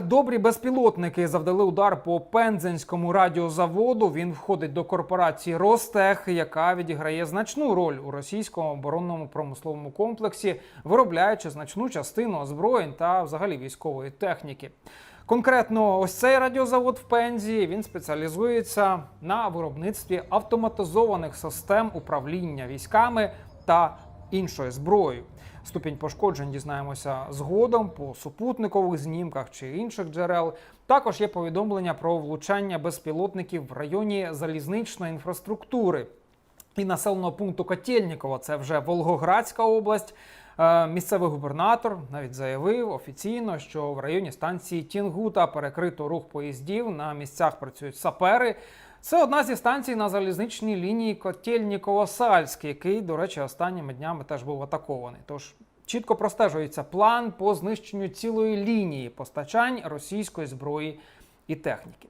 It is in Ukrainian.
Добрі безпілотники завдали удар по Пензенському радіозаводу. Він входить до корпорації Ростех, яка відіграє значну роль у російському оборонному промисловому комплексі, виробляючи значну частину озброєнь та взагалі військової техніки. Конкретно, ось цей радіозавод в Пензі він спеціалізується на виробництві автоматизованих систем управління військами та іншою зброєю. Ступінь пошкоджень дізнаємося згодом по супутникових знімках чи інших джерел. Також є повідомлення про влучання безпілотників в районі залізничної інфраструктури і населеного пункту Котельніково, це вже Волгоградська область. Е, Місцевий губернатор навіть заявив офіційно, що в районі станції Тінгута перекрито рух поїздів. На місцях працюють сапери. Це одна зі станцій на залізничній лінії Котельніково-Сальськ, який, до речі, останніми днями теж був атакований. Тож чітко простежується план по знищенню цілої лінії постачань російської зброї і техніки.